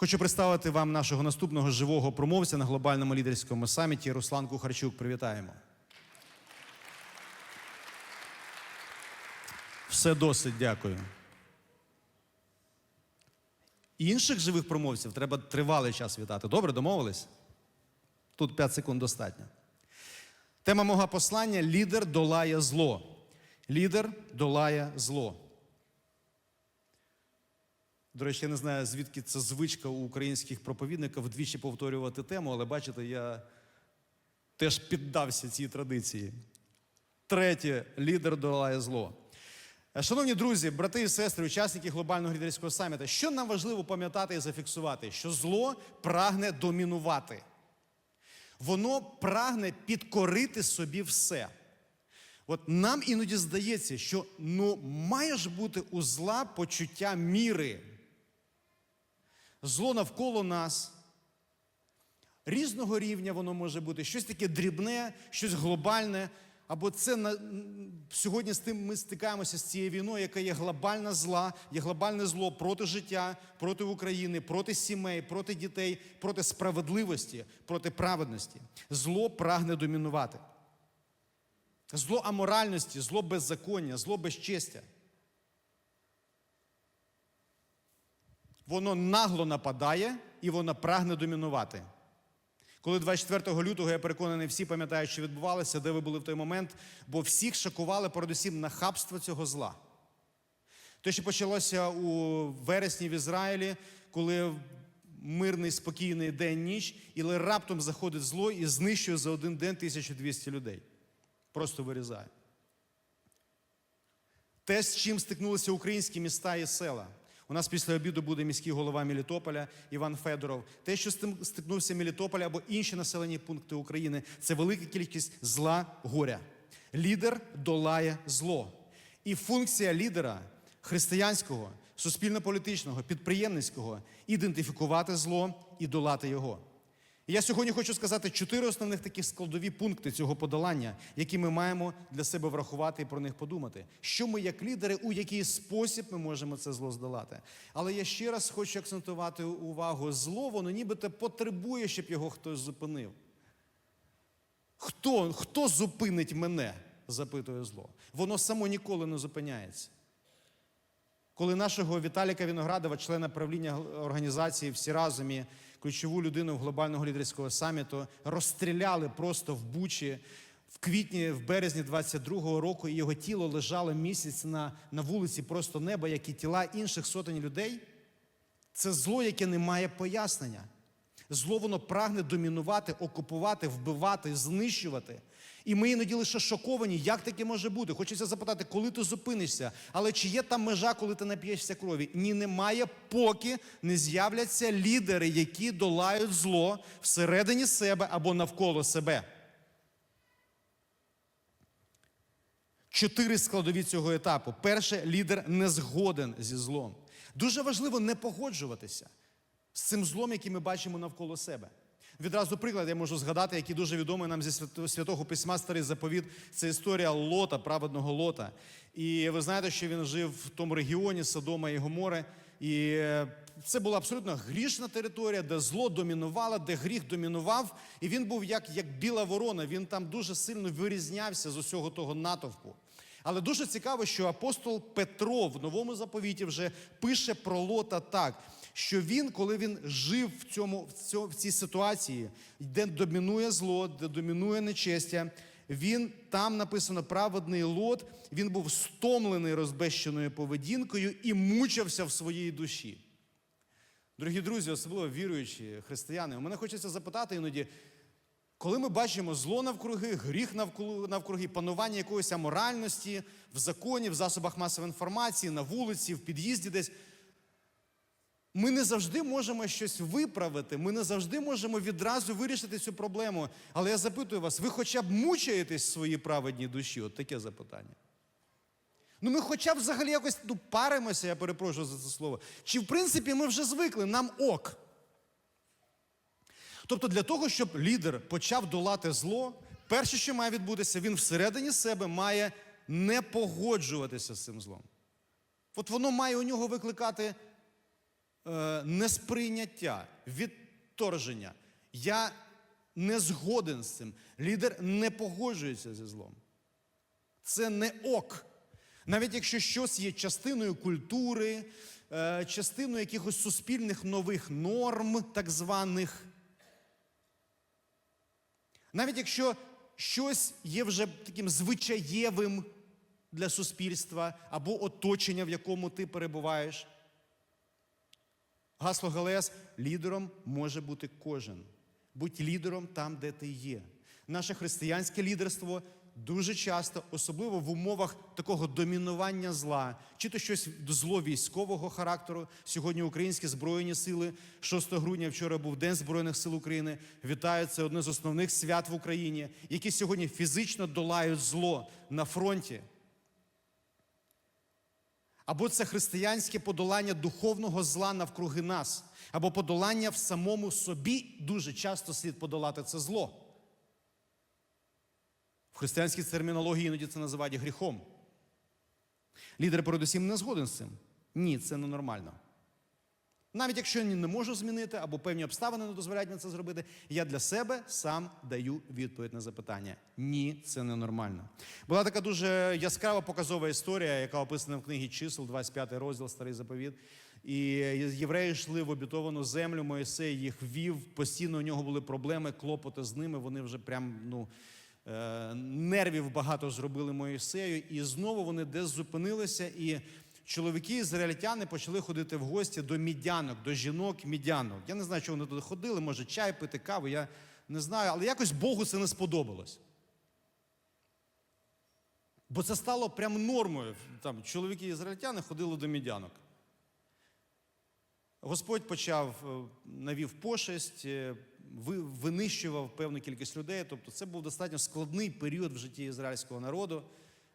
Хочу представити вам нашого наступного живого промовця на глобальному лідерському саміті Руслан Кухарчук. Привітаємо. Все досить, дякую. Інших живих промовців треба тривалий час вітати. Добре, домовились? Тут 5 секунд достатньо. Тема мого послання лідер долає зло. Лідер долає зло. До речі, я не знаю, звідки це звичка у українських проповідників вдвічі повторювати тему, але бачите, я теж піддався цій традиції. Третє лідер долає зло. Е, Шановні друзі, брати і сестри, учасники глобального лідерського саміту, що нам важливо пам'ятати і зафіксувати, що зло прагне домінувати. Воно прагне підкорити собі все. От нам іноді здається, що ну має ж бути у зла почуття міри. Зло навколо нас. Різного рівня воно може бути, щось таке дрібне, щось глобальне. Або це на сьогодні з тим ми стикаємося з цією війною, яка є глобальна зла, є глобальне зло проти життя, проти України, проти сімей, проти дітей, проти справедливості, проти праведності. Зло прагне домінувати. Зло аморальності, зло беззаконня, зло безчестя. Воно нагло нападає і воно прагне домінувати. Коли 24 лютого, я переконаний, всі пам'ятають, що відбувалося, де ви були в той момент, бо всіх шокували передусім нахабство цього зла. Те, що почалося у вересні в Ізраїлі, коли мирний, спокійний день ніч, і раптом заходить зло і знищує за один день 1200 людей. Просто вирізає. Те, з чим стикнулися українські міста і села. У нас після обіду буде міський голова Мелітополя Іван Федоров. Те, що стикнувся Мелітополь або інші населені пункти України, це велика кількість зла горя. Лідер долає зло. І функція лідера християнського, суспільно-політичного, підприємницького ідентифікувати зло і долати його. І я сьогодні хочу сказати чотири основних такі складові пункти цього подолання, які ми маємо для себе врахувати і про них подумати. Що ми, як лідери, у який спосіб ми можемо це зло здолати. Але я ще раз хочу акцентувати увагу: зло, воно нібито потребує, щоб його хтось зупинив. Хто, хто зупинить мене? запитує зло. Воно само ніколи не зупиняється. Коли нашого Віталіка Віноградова, члена правління організації всі разом і ключову людину глобального лідерського саміту, розстріляли просто в Бучі в квітні, в березні 22-го року, і його тіло лежало місяць на, на вулиці просто неба, як і тіла інших сотень людей. Це зло, яке не має пояснення. Зло воно прагне домінувати, окупувати, вбивати, знищувати. І ми іноді лише шоковані, як таке може бути. Хочеться запитати, коли ти зупинишся, але чи є там межа, коли ти нап'єшся крові? Ні, немає, поки не з'являться лідери, які долають зло всередині себе або навколо себе. Чотири складові цього етапу. Перше, лідер не згоден зі злом. Дуже важливо не погоджуватися з цим злом, який ми бачимо навколо себе. Відразу приклад я можу згадати, який дуже відомий нам зі святого письма Старий заповіт. Це історія Лота, праведного Лота. І ви знаєте, що він жив в тому регіоні Содома і Гомори. І е, це була абсолютно грішна територія, де зло домінувало, де гріх домінував. І він був як, як біла ворона. Він там дуже сильно вирізнявся з усього того натовпу. Але дуже цікаво, що апостол Петро в новому заповіті вже пише про Лота так, що він, коли він жив в цьому в цій ситуації, де домінує зло, де домінує нечестя, він там написано праведний лот, він був стомлений розбещеною поведінкою і мучився в своїй душі. Дорогі друзі, особливо віруючі християни, у мене хочеться запитати іноді, коли ми бачимо зло навкруги, гріх навкруги, панування якоїсь аморальності в законі, в засобах масової інформації, на вулиці, в під'їзді десь. Ми не завжди можемо щось виправити, ми не завжди можемо відразу вирішити цю проблему. Але я запитую вас, ви хоча б мучаєтесь своїй праведній душі? От таке запитання. Ну, ми хоча б взагалі якось ну, паримося, я перепрошую за це слово. Чи в принципі ми вже звикли, нам ок. Тобто, для того, щоб лідер почав долати зло, перше, що має відбутися, він всередині себе має не погоджуватися з цим злом. От воно має у нього викликати несприйняття, відторження. Я не згоден з цим. Лідер не погоджується зі злом. Це не ок. Навіть якщо щось є частиною культури, е, частиною якихось суспільних нових норм, так званих. Навіть якщо щось є вже таким звичаєвим для суспільства або оточення, в якому ти перебуваєш. Гасло ГЛС лідером може бути кожен. Будь лідером там, де ти є. Наше християнське лідерство дуже часто, особливо в умовах такого домінування зла, чи то щось зло військового характеру. Сьогодні українські збройні сили, 6 грудня, вчора був День Збройних сил України. Вітаю, це одне з основних свят в Україні, які сьогодні фізично долають зло на фронті. Або це християнське подолання духовного зла навкруги нас, або подолання в самому собі дуже часто слід подолати це зло. В християнській термінології іноді це називають гріхом. Лідер передусім не згоден з цим. Ні, це ненормально. Навіть якщо я не можу змінити або певні обставини не дозволяють мені це зробити, я для себе сам даю відповідь на запитання. Ні, це ненормально. Була така дуже яскрава показова історія, яка описана в книгі чисел, 25 розділ, старий заповіт. І євреї йшли в обітовану землю, Моїсей їх вів, постійно у нього були проблеми, клопоти з ними. Вони вже прям ну, е, нервів багато зробили Моїсею. І знову вони десь зупинилися. і чоловіки ізраїльтяни почали ходити в гості до мідянок, до жінок мідянок. Я не знаю, чого вони туди ходили, може чай пити каву, я не знаю, але якось Богу це не сподобалось. Бо це стало прям нормою. Там чоловіки ізраїльтяни ходили до мідянок. Господь почав е, навів пошесть, е, винищував певну кількість людей. Тобто це був достатньо складний період в житті ізраїльського народу.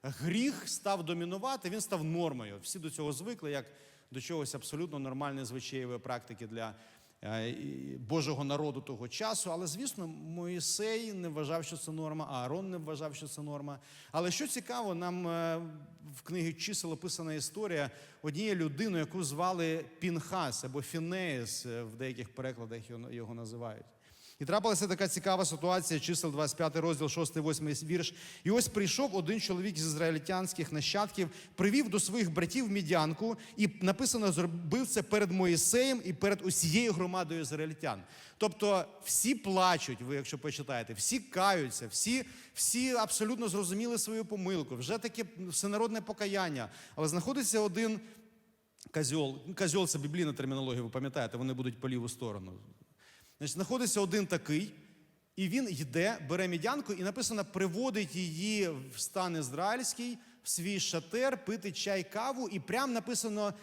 Гріх став домінувати, він став нормою. Всі до цього звикли, як до чогось абсолютно нормальної звичаєвої практики для е, Божого народу того часу. Але, звісно, Моїсей не вважав, що це норма, а Аарон не вважав, що це норма. Але що цікаво, нам е, в книгі чисел описана історія однієї людини, яку звали Пінхас або Фінеєс, е, в деяких перекладах його- його називають. І трапилася така цікава ситуація, чисел 25 розділ, 6-8 вірш. І ось прийшов один чоловік з ізраїльтянських нащадків, привів до своїх братів мідянку, і написано, зробив це перед Моїсеєм і перед усією громадою ізраїльтян. Тобто всі плачуть, ви якщо почитаєте, всі каються, всі, всі абсолютно зрозуміли свою помилку, вже таке всенародне покаяння. Але знаходиться один козьол. Козьол це біблійна термінологія, ви пам'ятаєте, вони будуть по ліву сторону. Значить, знаходиться один такий, і він йде, бере мідянку, і написано, приводить її в стан ізраїльський, в свій шатер, пити чай, каву, і прям написано,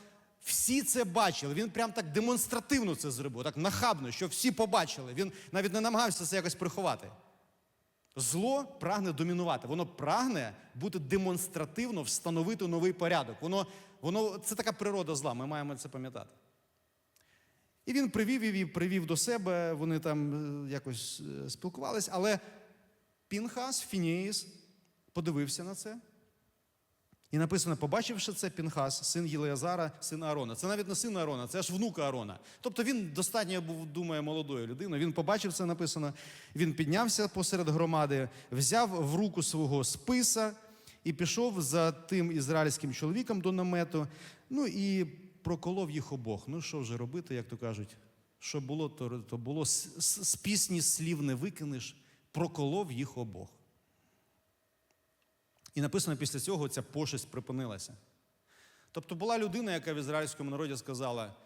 всі це бачили. Він прям так демонстративно це зробив, так нахабно, що всі побачили. Він навіть не намагався це якось приховати. Зло прагне домінувати, воно прагне бути демонстративно, встановити новий порядок. Воно, воно, це така природа зла, ми маємо це пам'ятати. І він привів її, привів до себе, вони там е, якось е, спілкувались, але Пінхас, Фінеїс, подивився на це. І написано, побачивши це, Пінхас, син Єлеазара, син Аарона. Це навіть не син Аарона, це аж внук Аарона. Тобто він достатньо був, думає, молодою людиною. Він побачив це написано. Він піднявся посеред громади, взяв в руку свого списа і пішов за тим ізраїльським чоловіком до намету. Ну і проколов їх обох. Ну що вже робити, як то кажуть, що було, то, то було. З, пісні слів не викинеш, проколов їх обох. І написано після цього ця пошесть припинилася. Тобто була людина, яка в ізраїльському народі сказала: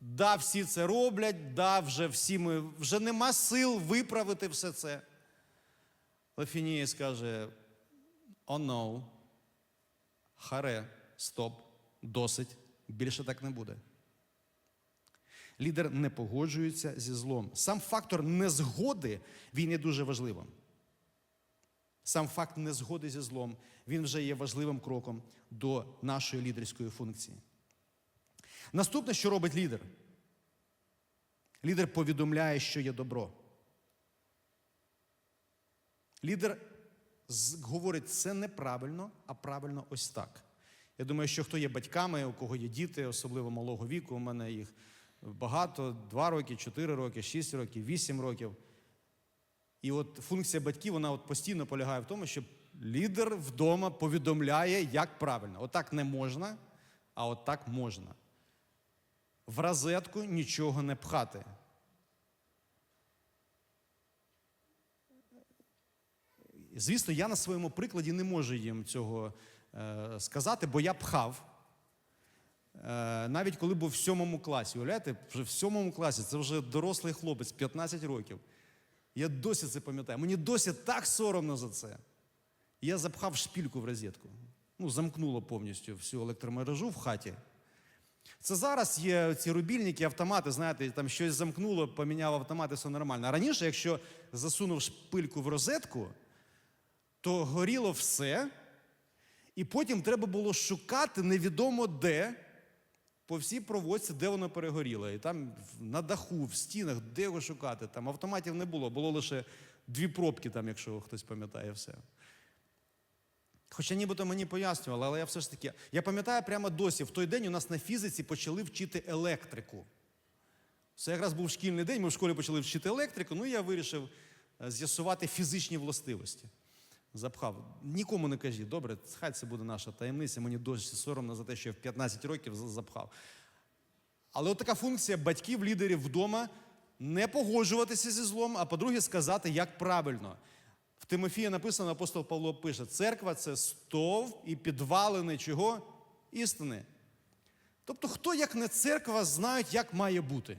да, всі це роблять, да, вже всі ми, вже нема сил виправити все це. Лефінія скаже: oh no, харе, стоп, досить, більше так не буде. Лідер не погоджується зі злом. Сам фактор незгоди він є дуже важливим. Сам факт незгоди зі злом, він вже є важливим кроком до нашої лідерської функції. Наступне, що робить лідер? Лідер повідомляє, що є добро. Лідер говорить, це неправильно, а правильно ось так. Я думаю, що хто є батьками, у кого є діти, особливо малого віку, у мене їх багато, 2 роки, 4 роки, 6 років, 8 років. І от функція батьків, вона от постійно полягає в тому, щоб лідер вдома повідомляє, як правильно. Отак не можна, а от так можна. В розетку нічого не пхати. Звісно, я на своєму прикладі не можу їм цього сказати, бо я пхав. Е, навіть коли був в сьомому класі. Уявляєте, вже в сьомому класі це вже дорослий хлопець, 15 років. Я досі це пам'ятаю. Мені досі так соромно за це. Я запхав шпільку в розетку. Ну, замкнуло повністю всю електромережу в хаті. Це зараз є ці рубільники, автомати, знаєте, там щось замкнуло, поміняв автомат, і все нормально. А раніше, якщо засунув шпильку в розетку, то горіло все, і потім треба було шукати невідомо де, по всій проводці, де воно перегоріло. І там на даху, в стінах, де його шукати. Там автоматів не було, було лише дві пробки, там, якщо хтось пам'ятає все. Хоча нібито мені пояснювали, але я все ж таки. Я пам'ятаю прямо досі, в той день у нас на фізиці почали вчити електрику. Це якраз був шкільний день, ми в школі почали вчити електрику, ну і я вирішив е, з'ясувати фізичні властивості. Запхав. Нікому не кажіть, добре, хай це буде наша таємниця, мені досі соромно за те, що я в 15 років запхав. Але от така функція батьків, лідерів вдома не погоджуватися зі злом, а по-друге, сказати, як правильно. В Тимофія написано, апостол Павло пише: церква це стовп і підвалини чого? Істини. Тобто, хто, як не церква, знають, як має бути.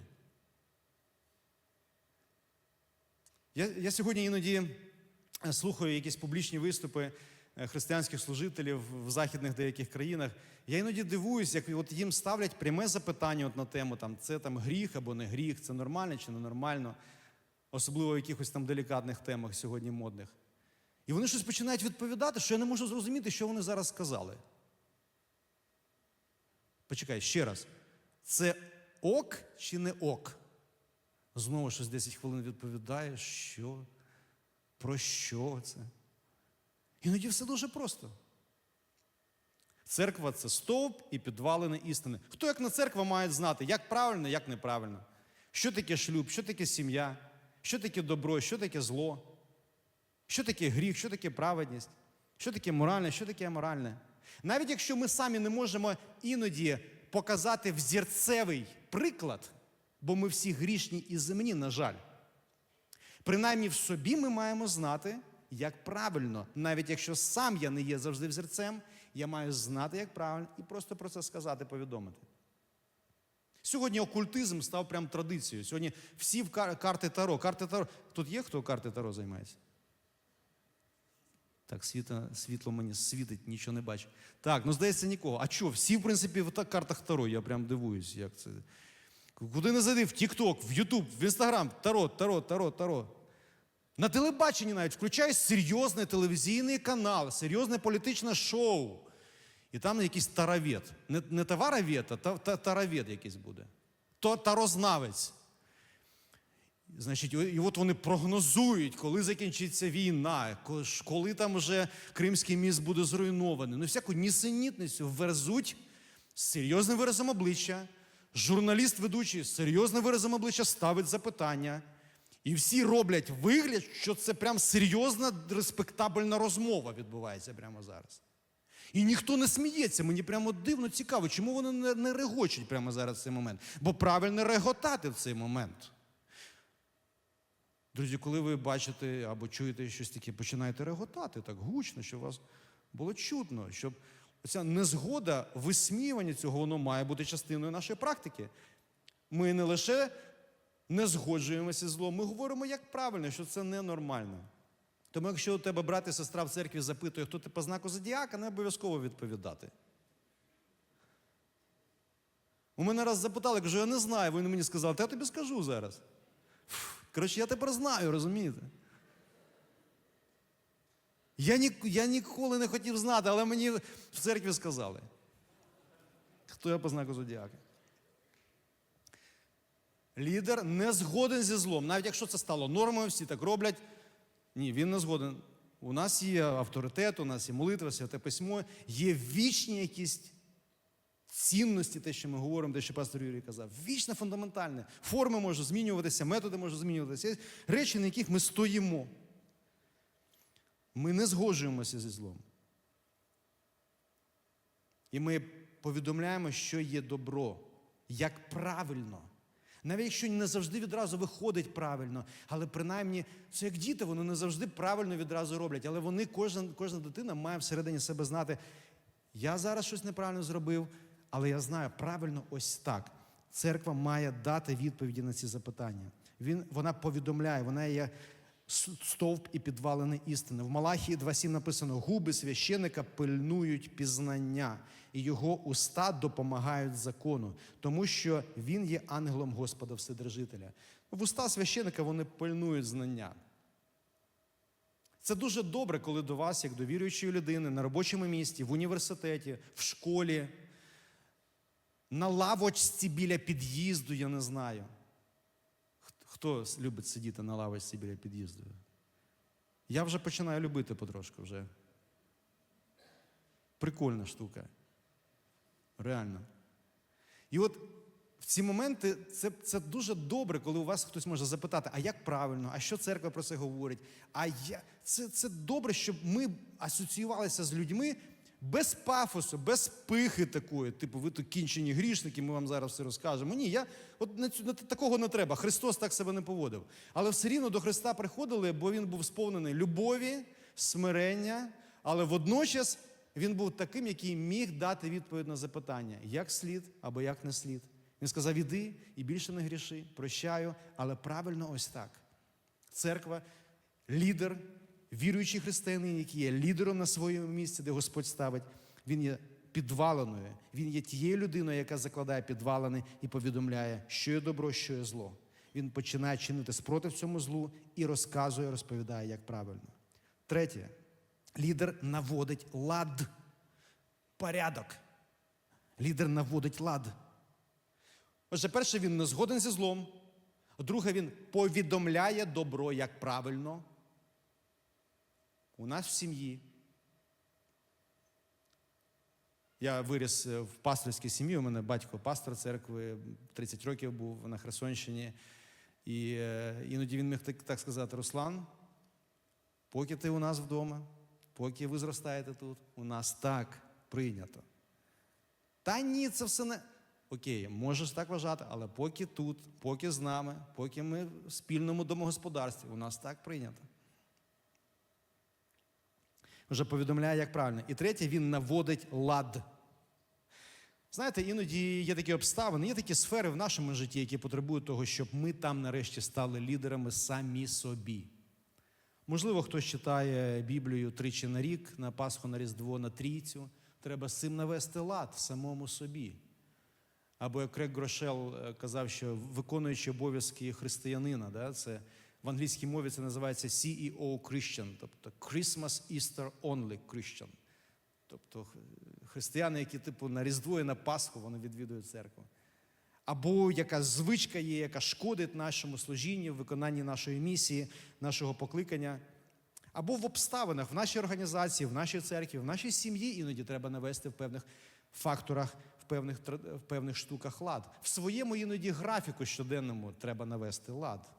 Я, я сьогодні іноді слухаю якісь публічні виступи е, християнських служителів в західних деяких країнах. Я іноді дивуюсь, як от їм ставлять пряме запитання от на тему, там, це там гріх або не гріх, це нормально чи не нормально, особливо в якихось там делікатних темах сьогодні модних. І вони щось починають відповідати, що я не можу зрозуміти, що вони зараз сказали. Почекай, ще раз. Це ок чи не ок? Знову щось 10 хвилин відповідає, що, про що це? Іноді все дуже просто. Церква це стовп і підвалини істини. Хто, як не церква, має знати, як правильно, як неправильно. Що таке шлюб, що таке сім'я, що таке добро, що таке зло, що таке гріх, що таке праведність, що таке моральне, що таке аморальне. Навіть якщо ми самі не можемо іноді показати взірцевий приклад, бо ми всі грішні і земні, на жаль. Принаймні в собі ми маємо знати, як правильно, навіть якщо сам я не є завжди взірцем, я маю знати, як правильно, і просто про це сказати, повідомити. Сьогодні окультизм став прям традицією. Сьогодні всі в кар- карти Таро. Карти Таро. Тут є хто карти Таро займається? Так, світло, світло мені світить, нічого не бачу. Так, ну здається, нікого. А що, всі, в принципі, в картах Таро, я прям дивуюсь, як це. Куди не зайди, в Тік-Ток, в Ютуб, в Інстаграм, Таро, Таро, Таро, Таро. На телебаченні навіть включає серйозний телевізійний канал, серйозне політичне шоу. І там якийсь таровед. Не, не товаровед, а та, та, таровед якийсь буде. Тарознавець. Значить, і от вони прогнозують, коли закінчиться війна, коли там вже Кримський міст буде зруйнований. Ну, всяку нісенітницю верзуть з серйозним виразом обличчя. Журналіст ведучий з серйозним виразом обличчя ставить запитання. І всі роблять вигляд, що це прям серйозна, респектабельна розмова відбувається прямо зараз. І ніхто не сміється. Мені прямо дивно цікаво, чому вони не, не регочуть прямо зараз в цей момент. Бо правильно реготати в цей момент. Друзі, коли ви бачите або чуєте щось таке, починаєте реготати так гучно, щоб вас було чутно, щоб ця незгода, висміювання цього, воно має бути частиною нашої практики. Ми не лише не згоджуємося з злом, ми говоримо, як правильно, що це ненормально. Тому якщо у тебе брат і сестра в церкві запитує, хто ти по знаку зодіака, не обов'язково відповідати. У мене раз запитали, кажу, я не знаю, вони мені сказали, та я тобі скажу зараз. Коротше, я тепер знаю, розумієте? Я, ні, я ніколи не хотів знати, але мені в церкві сказали. Хто я по знаку зодіака? Лідер не згоден зі злом. Навіть якщо це стало нормою, всі так роблять. Ні, він не згоден. у нас є авторитет, у нас є молитва, святе письмо, є вічні якісь цінності, те, що ми говоримо, те, що пастор Юрій казав. Вічне фундаментальне. Форми можуть змінюватися, методи можуть змінюватися. Є речі, на яких ми стоїмо. Ми не згоджуємося зі злом. І ми повідомляємо, що є добро, як правильно. Навіть якщо не завжди відразу виходить правильно, але принаймні це як діти, вони не завжди правильно відразу роблять. Але вони, кожна, кожна дитина має всередині себе знати, я зараз щось неправильно зробив, але я знаю правильно ось так. Церква має дати відповіді на ці запитання. Він, вона повідомляє, вона є стовп і підвалини істини. В Малахії 2.7 написано: губи священика пильнують пізнання, і його уста допомагають закону, тому що він є ангелом Господа Вседержителя. В уста священика вони пильнують знання. Це дуже добре, коли до вас, як до віруючої людини, на робочому місці, в університеті, в школі, на лавочці біля під'їзду, я не знаю. Хто любить сидіти на лавочці біля під'їзду? Я вже починаю любити потрошку вже. Прикольна штука. Реально. І от в ці моменти це, це дуже добре, коли у вас хтось може запитати, а як правильно, а що церква про це говорить? А я... це, це добре, щоб ми асоціювалися з людьми без пафосу, без пихи такої. Типу, ви тут кінчені грішники, ми вам зараз все розкажемо. Ні, я от на цю- на такого не треба. Христос так себе не поводив. Але все рівно до Христа приходили, бо він був сповнений любові, смирення, але водночас він був таким, який міг дати відповідь на запитання, як слід або як не слід. Він сказав: іди і більше не гріши, прощаю, але правильно ось так. Церква, лідер, віруючий християнин, який є лідером на своєму місці, де Господь ставить, він є підваленою. Він є тією людиною, яка закладає підвалини і повідомляє, що є добро, що є зло. Він починає чинити спротив цьому злу і розказує, розповідає, як правильно. Третє, лідер наводить лад, порядок. Лідер наводить лад. Отже, перше, він не згоден зі злом. Друге, він повідомляє добро як правильно. У нас в сім'ї. Я виріс е, в пасторській сім'ї. У мене батько пастор церкви, 30 років був на Херсонщині. І іноді він міг так, так сказати: Руслан, поки ти у нас вдома, поки ви зростаєте тут, у нас так прийнято. Та ні, це все не. Окей, можеш так вважати, але поки тут, поки з нами, поки ми в спільному домогосподарстві, у нас так прийнято. Вже повідомляє, як правильно. І третє, він наводить лад. Знаєте, іноді є такі обставини, є такі сфери в нашому житті, які потребують того, щоб ми там нарешті стали лідерами самі собі. Можливо, хтось читає Біблію тричі на рік, на Пасху, на Різдво, на трійцю. Треба з цим навести лад самому собі. Або як Крек Грошел е, казав, що виконуючи обов'язки християнина, да, це в англійській мові це називається CEO Christian, тобто Christmas Easter Only Christian. Тобто християни, які типу на Різдво і на Пасху вони відвідують церкву. Або яка звичка є, яка шкодить нашому служінню, виконанні нашої місії, нашого покликання. Або в обставинах, в нашій організації, в нашій церкві, в нашій сім'ї іноді треба навести в певних факторах, в певних, в певних штуках лад. В своєму іноді графіку щоденному треба навести лад.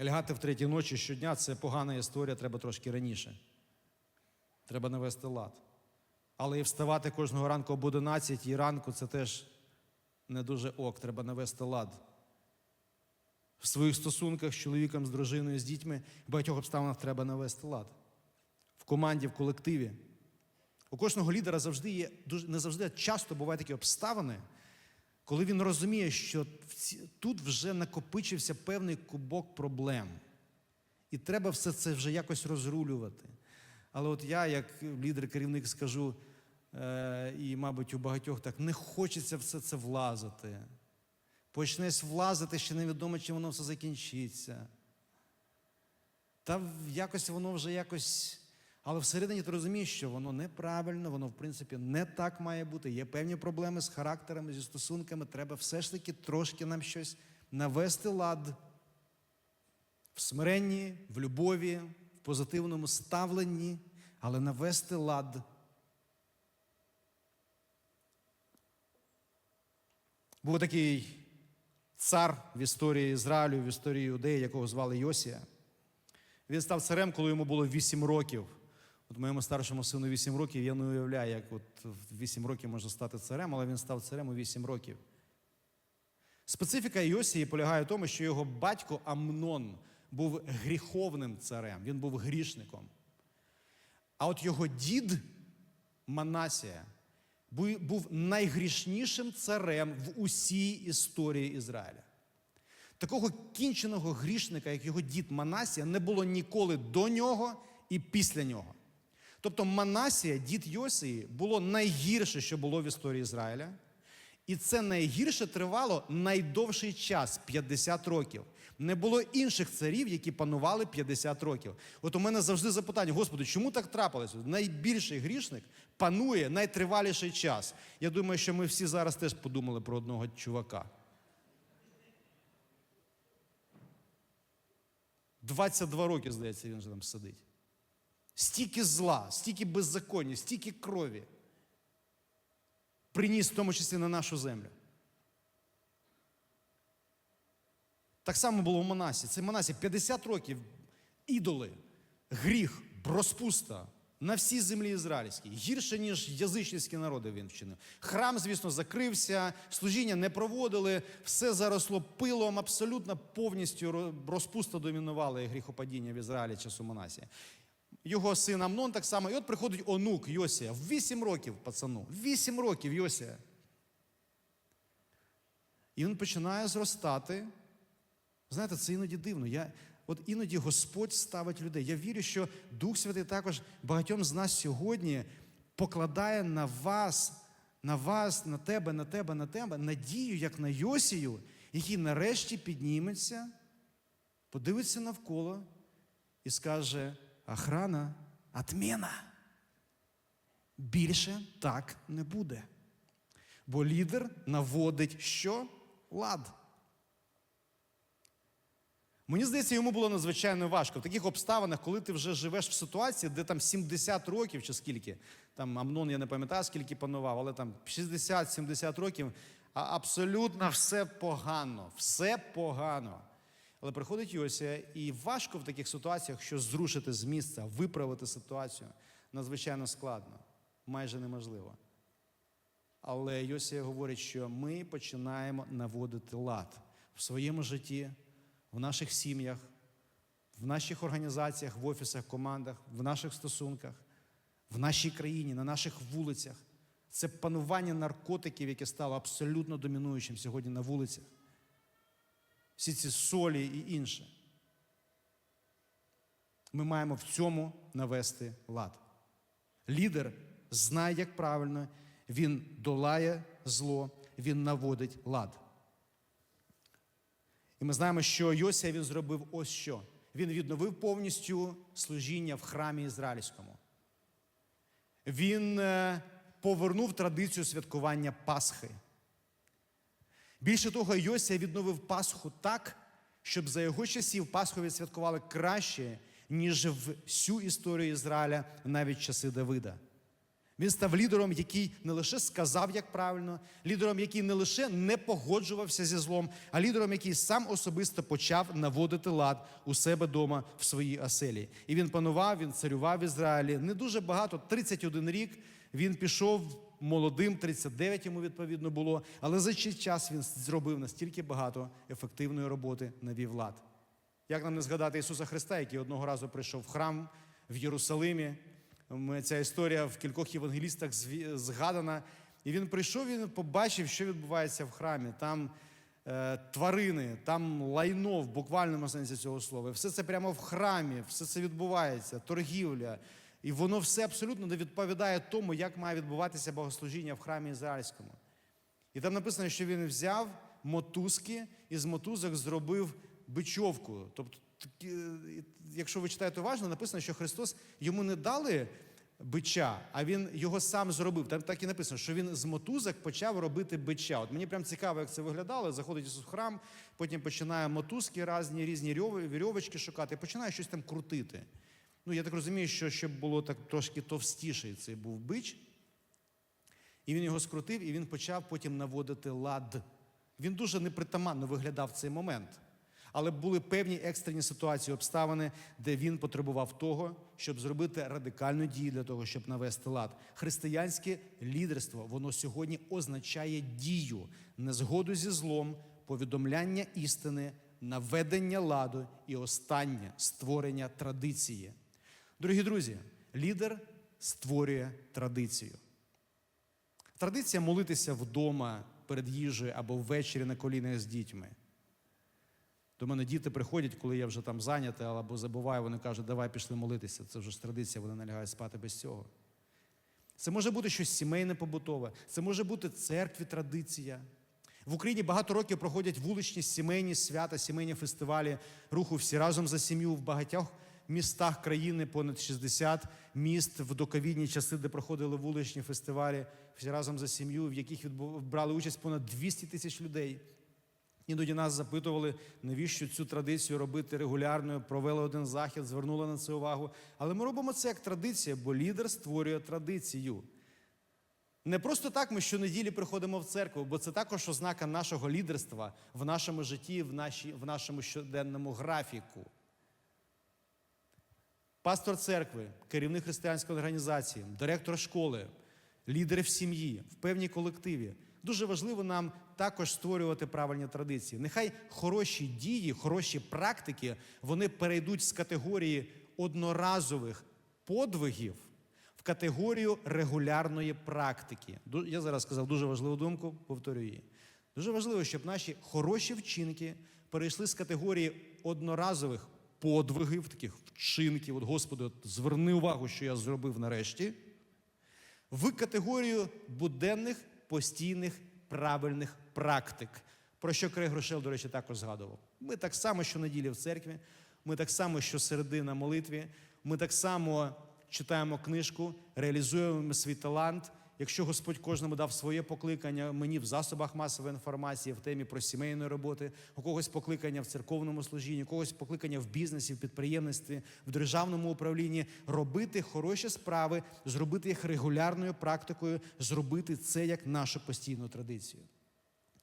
Лягати в третій ночі щодня це погана історія, треба трошки раніше. Треба навести лад. Але і вставати кожного ранку об 11 ранку це теж не дуже ок, треба навести лад. В своїх стосунках з чоловіком, з дружиною, з дітьми в багатьох обставинах треба навести лад. В команді, в колективі. У кожного лідера завжди є, дуже, не завжди, а часто бувають такі обставини, коли він розуміє, що тут вже накопичився певний кубок проблем. І треба все це вже якось розрулювати. Але от я, як лідер-керівник, скажу, е, і, мабуть, у багатьох так, не хочеться все це влазити. Почнеш влазити, ще невідомо, чим воно все закінчиться. Та якось воно вже якось. Але всередині ти розумієш, що воно неправильно, воно, в принципі, не так має бути. Є певні проблеми з характерами, зі стосунками. Треба все ж таки трошки нам щось навести лад в смиренні, в любові, в позитивному ставленні, але навести лад. Був такий цар в історії Ізраїлю, в історії Юдеї, якого звали Йосія. Він став царем, коли йому було 8 років. От моєму старшому сину 8 років, я не уявляю, як от в 8 років можна стати царем, але він став царем у 8 років. Специфіка Йосії полягає в тому, що його батько Амнон був гріховним царем, він був грішником. А от його дід Манасія був найгрішнішим царем в усій історії Ізраїля. Такого кінченого грішника, як його дід Манасія, не було ніколи до нього і після нього. Тобто Манасія, дід Йосії, було найгірше, що було в історії Ізраїля. І це найгірше тривало найдовший час 50 років. Не було інших царів, які панували 50 років. От у мене завжди запитання: Господи, чому так трапилось? Найбільший грішник панує найтриваліший час. Я думаю, що ми всі зараз теж подумали про одного чувака. 22 роки, здається, він вже там сидить. Стільки зла, стільки беззаконня, стільки крові приніс в тому числі на нашу землю. Так само було в Манасі. Це Манасі 50 років ідоли, гріх, розпуста на всій землі ізраїльській. Гірше, ніж язичницькі народи він вчинив. Храм, звісно, закрився, служіння не проводили, все заросло пилом, абсолютно повністю розпуста домінувала і гріхопадіння в Ізраїлі часу Манасі. Його син Амнон так само. І от приходить онук Йосія в 8 років, пацану. В 8 років Йосія. І він починає зростати. Знаєте, це іноді дивно. Я, от іноді Господь ставить людей. Я вірю, що Дух Святий також багатьом з нас сьогодні покладає на вас, на вас, на тебе, на тебе, на тебе надію, як на Йосію, який нарешті підніметься, подивиться навколо і скаже: охрана, отмена. Більше так не буде. Бо лідер наводить що? Лад. Мені здається, йому було надзвичайно важко. В таких обставинах, коли ти вже живеш в ситуації, де там 70 років чи скільки, там Амнон, я не пам'ятаю, скільки панував, але там 60-70 років, а абсолютно все погано, все погано. Але приходить Йосія, і важко в таких ситуаціях щось зрушити з місця, виправити ситуацію надзвичайно складно, майже неможливо. Але Йосія говорить, що ми починаємо наводити лад в своєму житті, в наших сім'ях, в наших організаціях, в офісах, командах, в наших стосунках, в нашій країні, на наших вулицях. Це панування наркотиків, яке стало абсолютно домінуючим сьогодні на вулицях. Всі ці солі і інше. Ми маємо в цьому навести лад. Лідер знає, як правильно, він долає зло, він наводить лад. І ми знаємо, що Йосія він зробив ось що. Він відновив повністю служіння в храмі Ізраїльському. Він е, повернув традицію святкування Пасхи. Більше того, Йосія відновив Пасху так, щоб за його часів Пасху відсвяткували краще, ніж в всю історію Ізраїля, навіть часи Давида. Він став лідером, який не лише сказав, як правильно, лідером, який не лише не погоджувався зі злом, а лідером, який сам особисто почав наводити лад у себе вдома в своїй оселі. І він панував, він царював в Ізраїлі. Не дуже багато, 31 рік. Він пішов молодим, 39 йому відповідно було. Але за цей час він зробив настільки багато ефективної роботи навів лад. Як нам не згадати Ісуса Христа, який одного разу прийшов в храм в Єрусалимі. Ця історія в кількох євангелістах згадана. І він прийшов, він побачив, що відбувається в храмі. Там е, тварини, там лайно в буквальному сенсі цього слова. Все це прямо в храмі, все це відбувається, торгівля. І воно все абсолютно не відповідає тому, як має відбуватися богослужіння в храмі ізраїльському. І там написано, що він взяв мотузки і з мотузок зробив бичовку. Тобто, якщо ви читаєте уважно, написано, що Христос йому не дали бича, а він його сам зробив. Там так і написано, що він з мотузок почав робити бича. От мені прям цікаво, як це виглядало. Заходить Ісус в храм, потім починає мотузки різні, різні рьов- вірьовочки шукати, і починає щось там крутити. Ну, я так розумію, що щоб було так трошки товстіший, цей був бич. І він його скрутив, і він почав потім наводити лад. Він дуже непритаманно виглядав цей момент. Але були певні екстрені ситуації, обставини, де він потребував того, щоб зробити радикальну дію для того, щоб навести лад. Християнське лідерство воно сьогодні означає дію, незгоду зі злом, повідомляння істини, наведення ладу і останнє створення традиції. Дорогі друзі, лідер створює традицію. Традиція молитися вдома перед їжею або ввечері на колінах з дітьми. До мене діти приходять, коли я вже там зайнятий або забуваю, вони кажуть, давай пішли молитися. Це вже ж традиція, вони не лягають спати без цього. Це може бути щось сімейне побутове, це може бути церкві традиція. В Україні багато років проходять вуличні сімейні свята, сімейні фестивалі руху всі разом за сім'ю в багатьох містах країни, понад 60 міст в доковідні часи, де проходили вуличні фестивалі, всі разом за сім'ю, в яких брали участь понад 200 тисяч людей. Іноді нас запитували, навіщо цю традицію робити регулярною, провели один захід, звернули на це увагу. Але ми робимо це як традиція, бо лідер створює традицію. Не просто так ми щонеділі приходимо в церкву, бо це також ознака нашого лідерства в нашому житті, в, нашій, в нашому щоденному графіку. Пастор церкви, керівник християнської організації, директор школи, лідери в сім'ї, в певній колективі. Дуже важливо нам також створювати правильні традиції. Нехай хороші дії, хороші практики вони перейдуть з категорії одноразових подвигів в категорію регулярної практики. Я зараз сказав дуже важливу думку, повторю її. Дуже важливо, щоб наші хороші вчинки перейшли з категорії одноразових подвигів, таких вчинків. От, Господи, от зверни увагу, що я зробив нарешті, в категорію буденних, постійних, правильних практик. Про що Крей Грошел, до речі, також згадував. Ми так само щонеділі в церкві, ми так само щосереди на молитві, ми так само читаємо книжку, реалізуємо свій талант. Якщо Господь кожному дав своє покликання, мені в засобах масової інформації, в темі про сімейної роботи, у когось покликання в церковному служінні, у когось покликання в бізнесі, в підприємництві, в державному управлінні, робити хороші справи, зробити їх регулярною практикою, зробити це як нашу постійну традицію.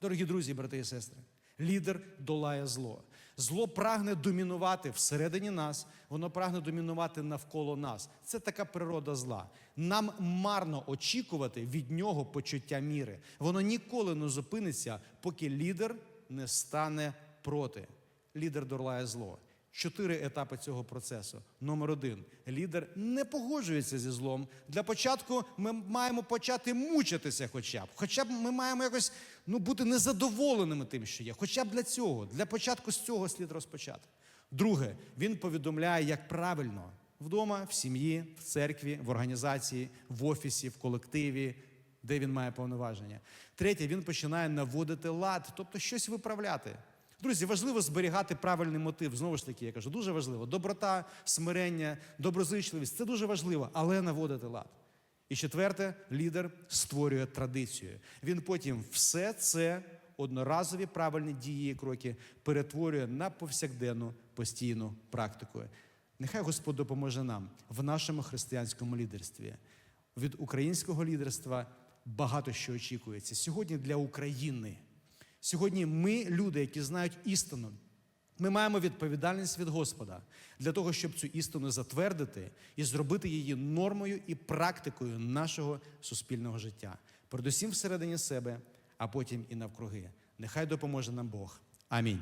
Дорогі друзі, брати і сестри, лідер долає зло. Зло прагне домінувати всередині нас, воно прагне домінувати навколо нас. Це така природа зла. Нам марно очікувати від нього почуття міри. Воно ніколи не зупиниться, поки лідер не стане проти. Лідер долає зло. Чотири етапи цього процесу. Номер один: лідер не погоджується зі злом. Для початку ми маємо почати мучитися, хоча б. Хоча б ми маємо якось ну, бути незадоволеними тим, що є. Хоча б для цього. Для початку з цього слід розпочати. Друге, він повідомляє, як правильно вдома, в сім'ї, в церкві, в організації, в офісі, в колективі, де він має повноваження. Третє, він починає наводити лад, тобто щось виправляти. Друзі, важливо зберігати правильний мотив. Знову ж таки, я кажу, дуже важливо. Доброта, смирення, доброзичливість це дуже важливо, але наводити лад. І четверте, лідер створює традицію. Він потім все це одноразові правильні дії і кроки перетворює на повсякденну постійну практику. Нехай Господь допоможе нам в нашому християнському лідерстві. Від українського лідерства багато що очікується сьогодні для України. Сьогодні ми, люди, які знають істину, ми маємо відповідальність від Господа для того, щоб цю істину затвердити і зробити її нормою і практикою нашого суспільного життя, передусім всередині себе, а потім і навкруги. Нехай допоможе нам Бог. Амінь.